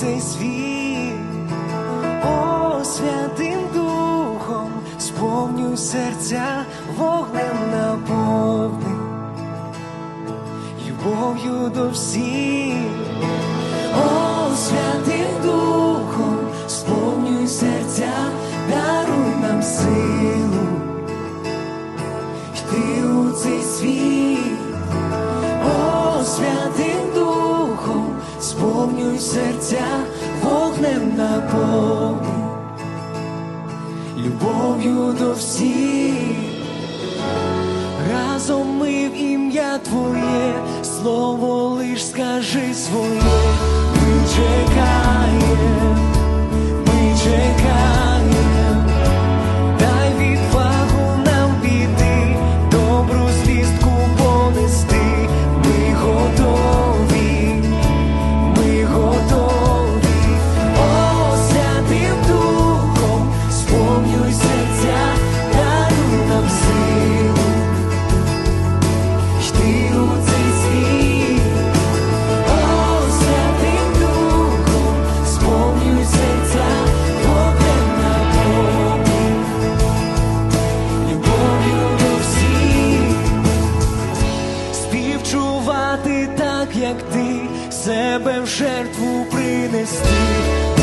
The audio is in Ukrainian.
цей світ, о святим духом, сповнюй серця вогнем наповни, любов'ю до всіх, о святим духом, сповнюй серця, даруй нам силу йти у цей світ, сповнюй серця вогнем наповни, любов'ю до всіх, разом ми в ім'я Твоє, слово лиш скажи своє, стати так, як ти, себе в жертву принести.